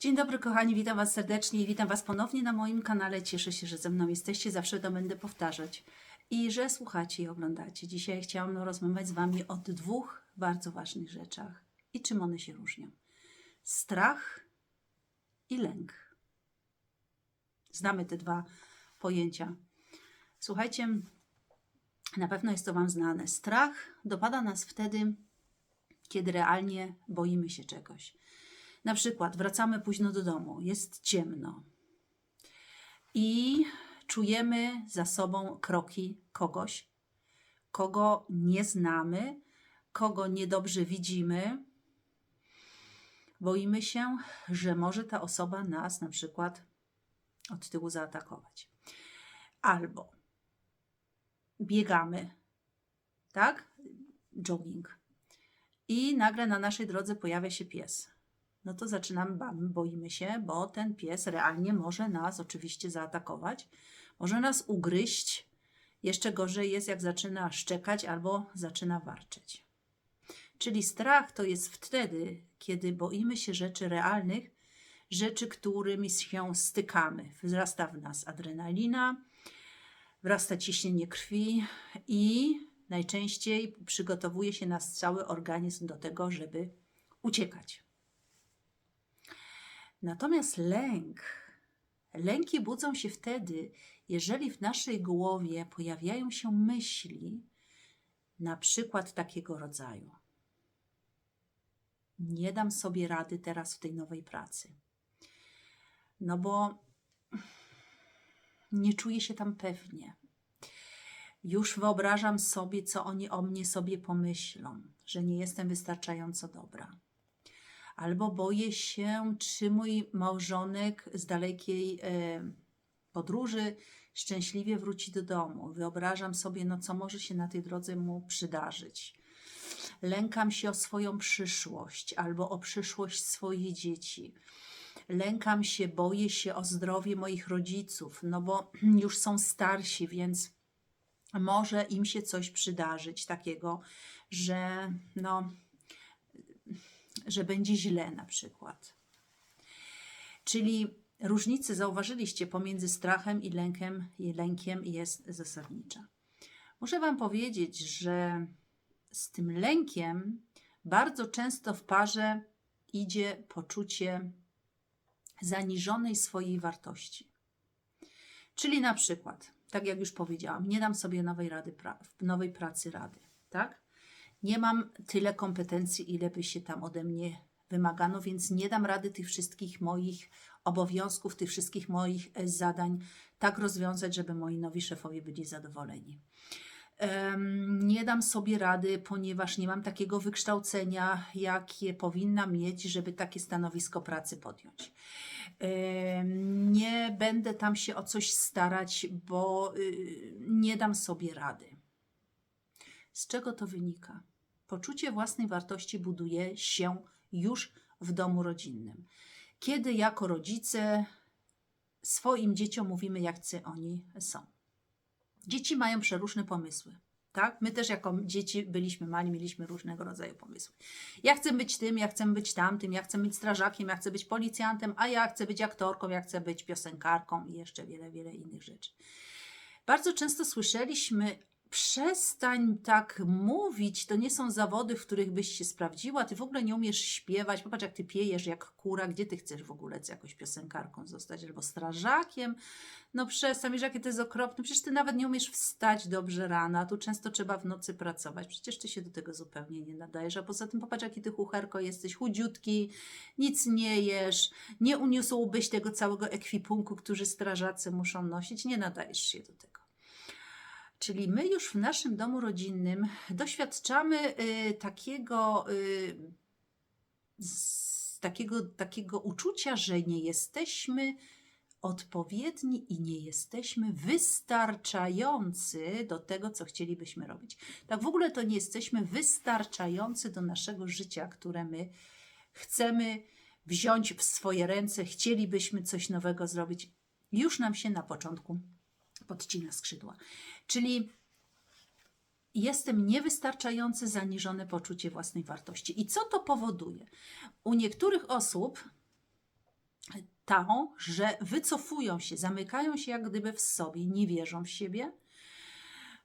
Dzień dobry kochani, witam Was serdecznie i witam Was ponownie na moim kanale. Cieszę się, że ze mną jesteście, zawsze to będę powtarzać i że słuchacie i oglądacie. Dzisiaj chciałam rozmawiać z Wami o dwóch bardzo ważnych rzeczach i czym one się różnią. Strach i lęk. Znamy te dwa pojęcia. Słuchajcie, na pewno jest to Wam znane. Strach dopada nas wtedy, kiedy realnie boimy się czegoś. Na przykład wracamy późno do domu, jest ciemno i czujemy za sobą kroki kogoś, kogo nie znamy, kogo niedobrze widzimy. Boimy się, że może ta osoba nas na przykład od tyłu zaatakować. Albo biegamy, tak? Jogging. I nagle na naszej drodze pojawia się pies no to zaczynamy, boimy się, bo ten pies realnie może nas oczywiście zaatakować, może nas ugryźć. Jeszcze gorzej jest, jak zaczyna szczekać albo zaczyna warczeć. Czyli strach to jest wtedy, kiedy boimy się rzeczy realnych, rzeczy, którymi się stykamy. Wzrasta w nas adrenalina, wzrasta ciśnienie krwi i najczęściej przygotowuje się nas cały organizm do tego, żeby uciekać. Natomiast lęk, lęki budzą się wtedy, jeżeli w naszej głowie pojawiają się myśli, na przykład takiego rodzaju. Nie dam sobie rady teraz w tej nowej pracy. No bo nie czuję się tam pewnie. Już wyobrażam sobie, co oni o mnie sobie pomyślą, że nie jestem wystarczająco dobra albo boję się, czy mój małżonek z dalekiej e, podróży szczęśliwie wróci do domu. Wyobrażam sobie, no co może się na tej drodze mu przydarzyć. Lękam się o swoją przyszłość albo o przyszłość swoich dzieci. Lękam się, boję się o zdrowie moich rodziców, no bo już są starsi, więc może im się coś przydarzyć takiego, że no że będzie źle na przykład. Czyli różnicy zauważyliście pomiędzy strachem i lękiem, i lękiem jest zasadnicza. Muszę Wam powiedzieć, że z tym lękiem bardzo często w parze idzie poczucie zaniżonej swojej wartości. Czyli na przykład, tak jak już powiedziałam, nie dam sobie nowej, rady, nowej pracy rady, tak? Nie mam tyle kompetencji, ile by się tam ode mnie wymagano, więc nie dam rady tych wszystkich moich obowiązków, tych wszystkich moich e, zadań tak rozwiązać, żeby moi nowi szefowie byli zadowoleni. Nie dam sobie rady, ponieważ nie mam takiego wykształcenia, jakie powinna mieć, żeby takie stanowisko pracy podjąć. Nie będę tam się o coś starać, bo y, nie dam sobie rady. Z czego to wynika? Poczucie własnej wartości buduje się już w domu rodzinnym. Kiedy jako rodzice swoim dzieciom mówimy, jak oni są. Dzieci mają przeróżne pomysły. Tak? My też jako dzieci byliśmy mali, mieliśmy różnego rodzaju pomysły. Ja chcę być tym, ja chcę być tamtym, ja chcę być strażakiem, ja chcę być policjantem, a ja chcę być aktorką, ja chcę być piosenkarką i jeszcze wiele, wiele innych rzeczy. Bardzo często słyszeliśmy przestań tak mówić, to nie są zawody, w których byś się sprawdziła, ty w ogóle nie umiesz śpiewać, popatrz jak ty piejesz jak kura, gdzie ty chcesz w ogóle jakąś piosenkarką zostać, albo strażakiem, no przestań, wiesz jakie to jest okropne, przecież ty nawet nie umiesz wstać dobrze rana, tu często trzeba w nocy pracować, przecież ty się do tego zupełnie nie nadajesz, a poza tym popatrz jaki ty chucherko jesteś, chudziutki, nic nie jesz, nie uniósłbyś tego całego ekwipunku, który strażacy muszą nosić, nie nadajesz się do tego. Czyli my już w naszym domu rodzinnym doświadczamy y, takiego, y, takiego, takiego uczucia, że nie jesteśmy odpowiedni i nie jesteśmy wystarczający do tego, co chcielibyśmy robić. Tak w ogóle to nie jesteśmy wystarczający do naszego życia, które my chcemy wziąć w swoje ręce, chcielibyśmy coś nowego zrobić. Już nam się na początku podcina skrzydła. Czyli jestem niewystarczający, zaniżone poczucie własnej wartości. I co to powoduje? U niektórych osób tą, że wycofują się, zamykają się jak gdyby w sobie, nie wierzą w siebie,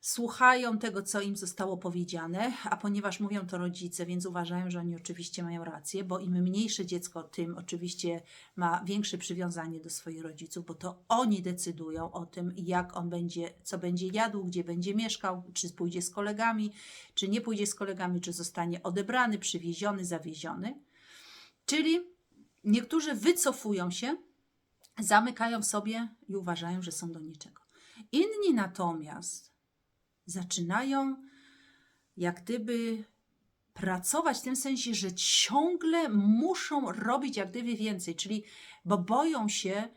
słuchają tego, co im zostało powiedziane, a ponieważ mówią to rodzice, więc uważają, że oni oczywiście mają rację, bo im mniejsze dziecko, tym oczywiście ma większe przywiązanie do swoich rodziców, bo to oni decydują o tym, jak on będzie, co będzie jadł, gdzie będzie mieszkał, czy pójdzie z kolegami, czy nie pójdzie z kolegami, czy zostanie odebrany, przywieziony, zawieziony. Czyli niektórzy wycofują się, zamykają sobie i uważają, że są do niczego. Inni natomiast zaczynają jak gdyby pracować w tym sensie, że ciągle muszą robić jak gdyby więcej, czyli bo boją się,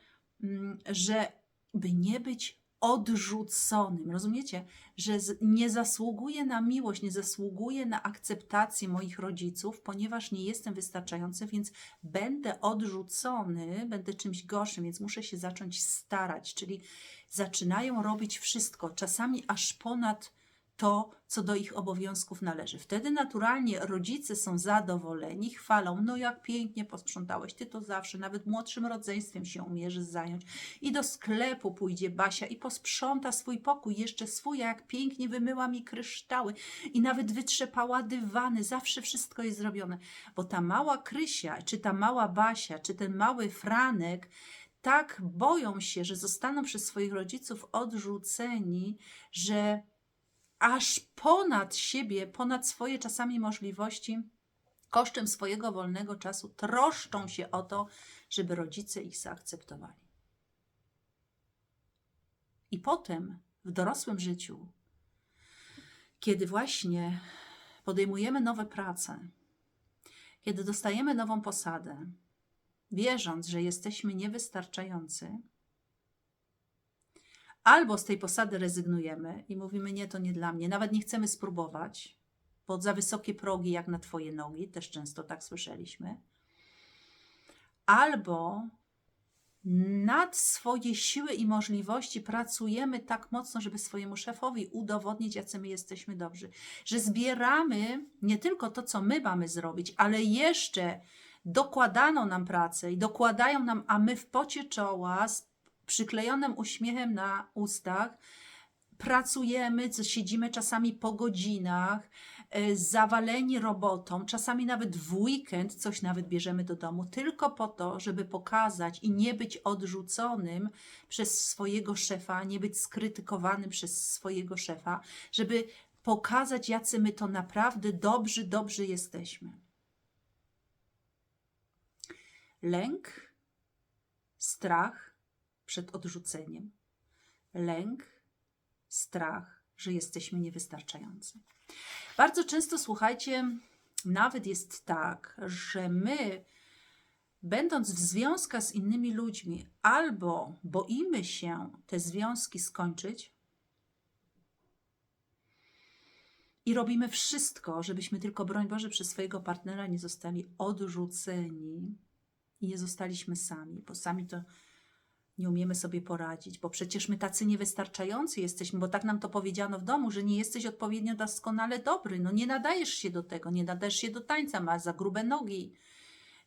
mm, że by nie być odrzuconym. Rozumiecie? Że nie zasługuję na miłość, nie zasługuję na akceptację moich rodziców, ponieważ nie jestem wystarczający, więc będę odrzucony, będę czymś gorszym, więc muszę się zacząć starać. Czyli zaczynają robić wszystko, czasami aż ponad to, co do ich obowiązków należy. Wtedy naturalnie rodzice są zadowoleni, chwalą, no jak pięknie posprzątałeś, ty to zawsze, nawet młodszym rodzeństwem się umiesz zająć. I do sklepu pójdzie Basia i posprząta swój pokój, jeszcze swój, a jak pięknie wymyła mi kryształy i nawet wytrzepała dywany, zawsze wszystko jest zrobione. Bo ta mała Krysia, czy ta mała Basia, czy ten mały Franek, tak boją się, że zostaną przez swoich rodziców odrzuceni, że aż ponad siebie, ponad swoje czasami możliwości, kosztem swojego wolnego czasu troszczą się o to, żeby rodzice ich zaakceptowali. I potem w dorosłym życiu, kiedy właśnie podejmujemy nowe prace, kiedy dostajemy nową posadę, wierząc, że jesteśmy niewystarczający, albo z tej posady rezygnujemy i mówimy: Nie, to nie dla mnie, nawet nie chcemy spróbować, bo za wysokie progi jak na Twoje nogi, też często tak słyszeliśmy, albo nad swoje siły i możliwości pracujemy tak mocno, żeby swojemu szefowi udowodnić, jacy my jesteśmy dobrzy, że zbieramy nie tylko to, co my mamy zrobić, ale jeszcze dokładano nam pracę i dokładają nam, a my w pocie czoła przyklejonym uśmiechem na ustach pracujemy, siedzimy czasami po godzinach, e, zawaleni robotą, czasami nawet w weekend coś nawet bierzemy do domu, tylko po to, żeby pokazać i nie być odrzuconym przez swojego szefa, nie być skrytykowanym przez swojego szefa, żeby pokazać, jacy my to naprawdę dobrzy, dobrzy jesteśmy. Lęk, strach przed odrzuceniem, lęk, strach, że jesteśmy niewystarczający. Bardzo często, słuchajcie, nawet jest tak, że my, będąc w związkach z innymi ludźmi, albo boimy się te związki skończyć i robimy wszystko, żebyśmy tylko, broń Boże, przez swojego partnera nie zostali odrzuceni i nie zostaliśmy sami, bo sami to nie umiemy sobie poradzić, bo przecież my tacy niewystarczający jesteśmy, bo tak nam to powiedziano w domu, że nie jesteś odpowiednio doskonale dobry, no nie nadajesz się do tego, nie nadajesz się do tańca, masz za grube nogi,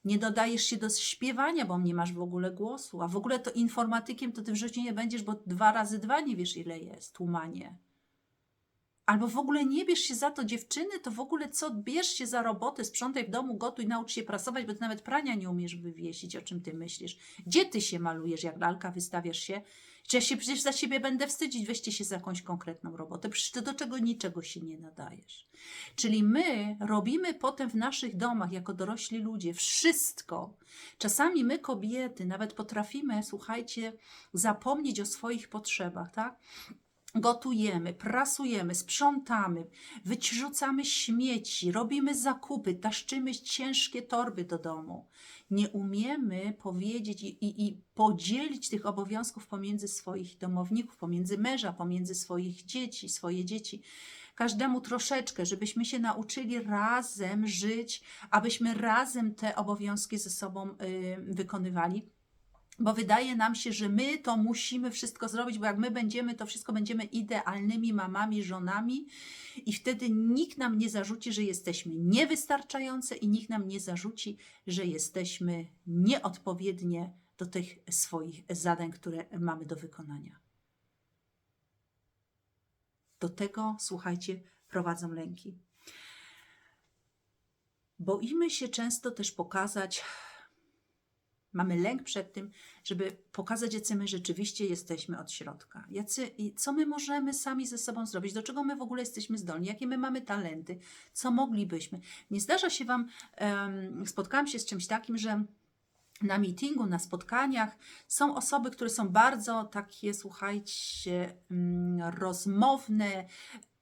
nie dodajesz się do śpiewania, bo nie masz w ogóle głosu, a w ogóle to informatykiem to ty w życiu nie będziesz, bo dwa razy dwa nie wiesz ile jest, tłumanie. Albo w ogóle nie bierz się za to dziewczyny, to w ogóle co, bierz się za robotę, sprzątaj w domu, gotuj, naucz się prasować, bo ty nawet prania nie umiesz wywiesić, o czym ty myślisz. Gdzie ty się malujesz, jak lalka wystawiasz się? Czy ja się przecież za siebie będę wstydzić, weźcie się za jakąś konkretną robotę, przecież ty do czego niczego się nie nadajesz. Czyli my robimy potem w naszych domach, jako dorośli ludzie, wszystko. Czasami my, kobiety, nawet potrafimy, słuchajcie, zapomnieć o swoich potrzebach, tak? Gotujemy, prasujemy, sprzątamy, wyrzucamy śmieci, robimy zakupy, taszczymy ciężkie torby do domu. Nie umiemy powiedzieć i, i, i podzielić tych obowiązków pomiędzy swoich domowników, pomiędzy męża, pomiędzy swoich dzieci, swoje dzieci. Każdemu troszeczkę, żebyśmy się nauczyli razem żyć, abyśmy razem te obowiązki ze sobą y, wykonywali bo wydaje nam się, że my to musimy wszystko zrobić, bo jak my będziemy, to wszystko będziemy idealnymi mamami, żonami i wtedy nikt nam nie zarzuci, że jesteśmy niewystarczające i nikt nam nie zarzuci, że jesteśmy nieodpowiednie do tych swoich zadań, które mamy do wykonania. Do tego, słuchajcie, prowadzą lęki. Boimy się często też pokazać, mamy lęk przed tym, żeby pokazać, jacy my rzeczywiście jesteśmy od środka. Jacy, co my możemy sami ze sobą zrobić, do czego my w ogóle jesteśmy zdolni, jakie my mamy talenty, co moglibyśmy. Nie zdarza się Wam, um, spotkałam się z czymś takim, że na meetingu, na spotkaniach są osoby, które są bardzo takie, słuchajcie, mm, rozmowne,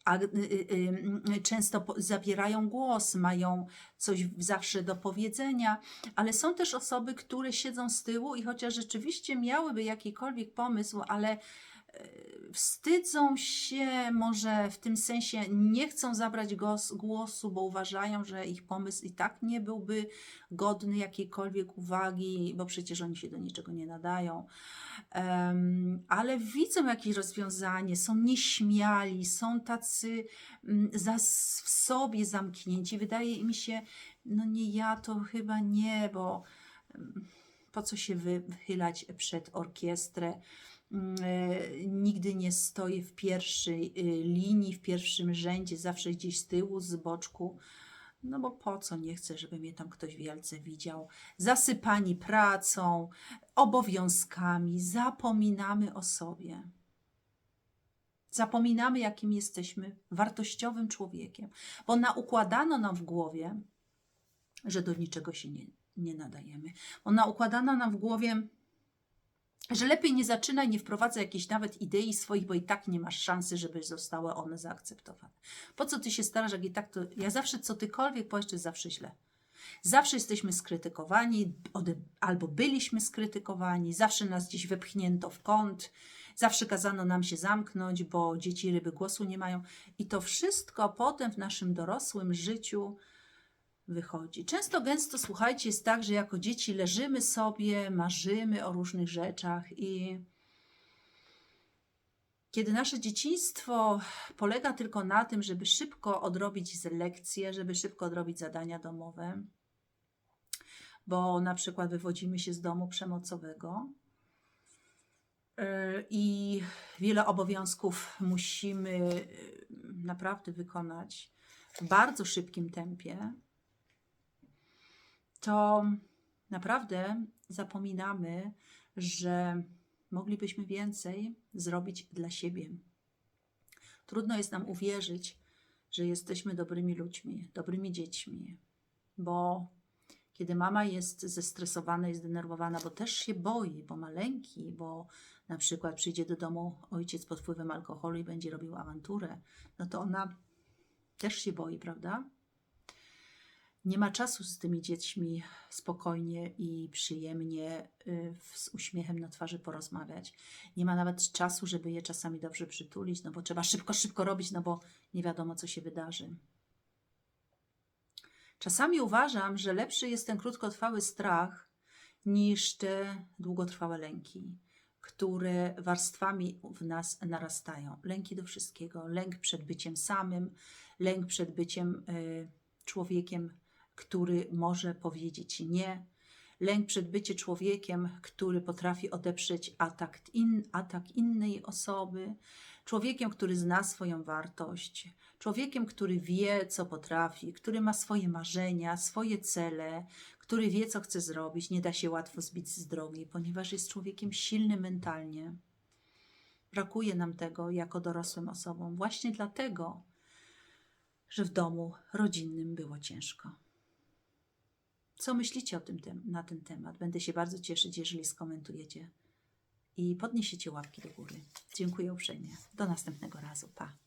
a y, y, y, często zabierają głos, mają coś zawsze do powiedzenia, ale są też osoby, które siedzą z tyłu i chociaż rzeczywiście miałyby jakikolwiek pomysł, ale wstydzą się, może w tym sensie nie chcą zabrać głos, głosu, bo uważają, że ich pomysł i tak nie byłby godny jakiejkolwiek uwagi, bo przecież oni się do niczego nie nadają. Ale widzą jakieś rozwiązanie, są nieśmiali, są tacy mm, za, w sobie zamknięci. Wydaje im się, no nie ja, to chyba nie, bo po co się wy, wychylać przed orkiestrę. Mm, e, Nigdy nie stoję w pierwszej y, linii, w pierwszym rzędzie, zawsze gdzieś z tyłu, z boczku. No bo po co nie chcę, żeby mnie tam ktoś wielce widział? Zasypani pracą, obowiązkami, zapominamy o sobie. Zapominamy, jakim jesteśmy wartościowym człowiekiem, bo naukładano nam w głowie, że do niczego się nie, nie nadajemy. Bo naukładano nam w głowie, że lepiej nie zaczynaj, nie wprowadzaj jakichś nawet idei swoich, bo i tak nie masz szansy, żeby zostały one zaakceptowane. Po co ty się starasz, jak i tak to... Ja zawsze, co tykolwiek powiesz, to jest zawsze źle. Zawsze jesteśmy skrytykowani, albo byliśmy skrytykowani, zawsze nas gdzieś wepchnięto w kąt, zawsze kazano nam się zamknąć, bo dzieci ryby głosu nie mają. I to wszystko potem w naszym dorosłym życiu wychodzi. Często gęsto, słuchajcie, jest tak, że jako dzieci leżymy sobie, marzymy o różnych rzeczach i kiedy nasze dzieciństwo polega tylko na tym, żeby szybko odrobić lekcje, żeby szybko odrobić zadania domowe, bo na przykład wywodzimy się z domu przemocowego yy, i wiele obowiązków musimy yy, naprawdę wykonać w bardzo szybkim tempie, to naprawdę zapominamy, że moglibyśmy więcej zrobić dla siebie. Trudno jest nam uwierzyć, że jesteśmy dobrymi ludźmi, dobrymi dziećmi, bo kiedy mama jest zestresowana i zdenerwowana, bo też się boi, bo ma lęki, bo na przykład przyjdzie do domu ojciec pod wpływem alkoholu i będzie robił awanturę, no to ona też się boi, prawda? Nie ma czasu z tymi dziećmi spokojnie i przyjemnie y, z uśmiechem na twarzy porozmawiać. Nie ma nawet czasu, żeby je czasami dobrze przytulić, no bo trzeba szybko, szybko robić, no bo nie wiadomo, co się wydarzy. Czasami uważam, że lepszy jest ten krótkotrwały strach niż te długotrwałe lęki, które warstwami w nas narastają. Lęki do wszystkiego, lęk przed byciem samym, lęk przed byciem y, człowiekiem, który może powiedzieć nie, lęk przed byciem człowiekiem, który potrafi odeprzeć atak, in, atak innej osoby, człowiekiem, który zna swoją wartość, człowiekiem, który wie, co potrafi, który ma swoje marzenia, swoje cele, który wie, co chce zrobić, nie da się łatwo zbić z drogi, ponieważ jest człowiekiem silnym mentalnie. Brakuje nam tego jako dorosłym osobom, właśnie dlatego, że w domu rodzinnym było ciężko. Co myślicie o tym tem- na ten temat? Będę się bardzo cieszyć, jeżeli skomentujecie i podniesiecie łapki do góry. Dziękuję uprzejmie. Do następnego razu. Pa.